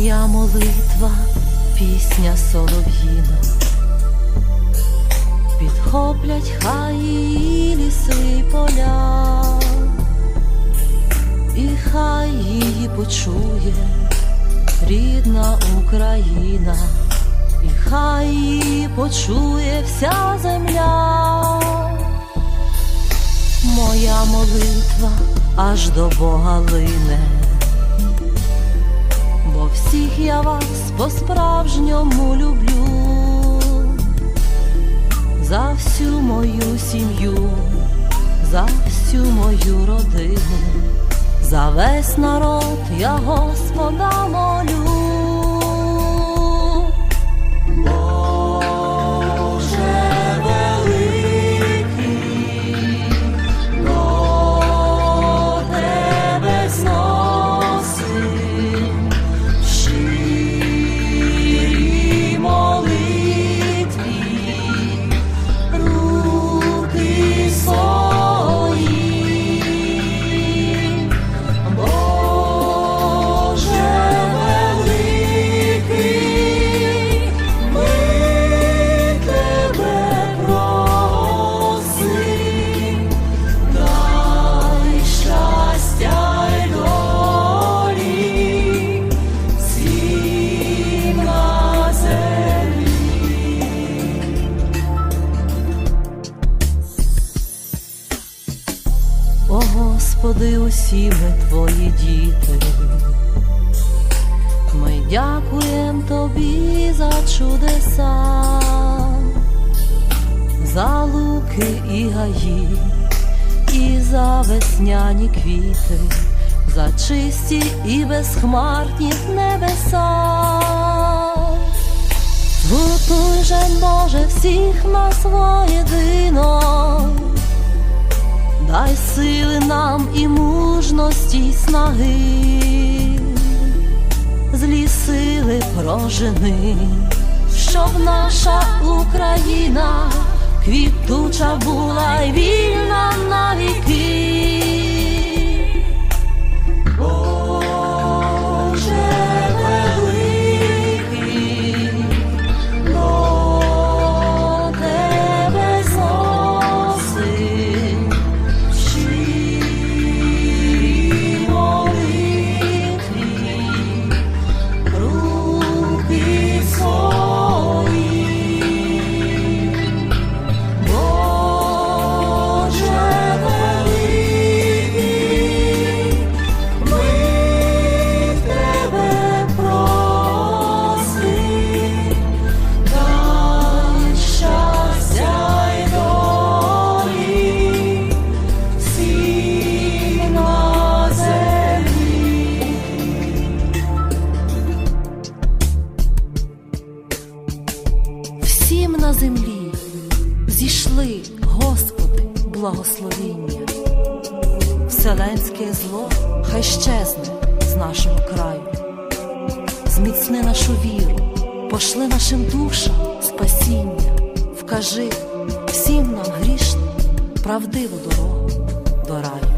Моя молитва, пісня солов'їна, підхоплять хай її ліси поля, і хай її почує рідна Україна, і хай її почує вся земля. Моя молитва аж до Бога лине, всіх я вас по-справжньому люблю, за всю мою сім'ю, за всю мою родину, за весь народ я Господа молю. Господи, усі ми твої діти. Ми дякуємо тобі за чудеса, за луки і гаї, і за весняні квіти, за чисті і безхмарні небеса. Згуртуй же, Боже, всіх нас воєдино. Дай сили нам і мужності й снаги, злі сили прожени, щоб наша Україна квітуча була й вільна Всім на землі зійшли, Господи, благословіння. Вселенське зло хай щезне з нашого краю. Зміцни нашу віру, пошли нашим душам спасіння, вкажи всім нам грішним правдиву дорогу до раю.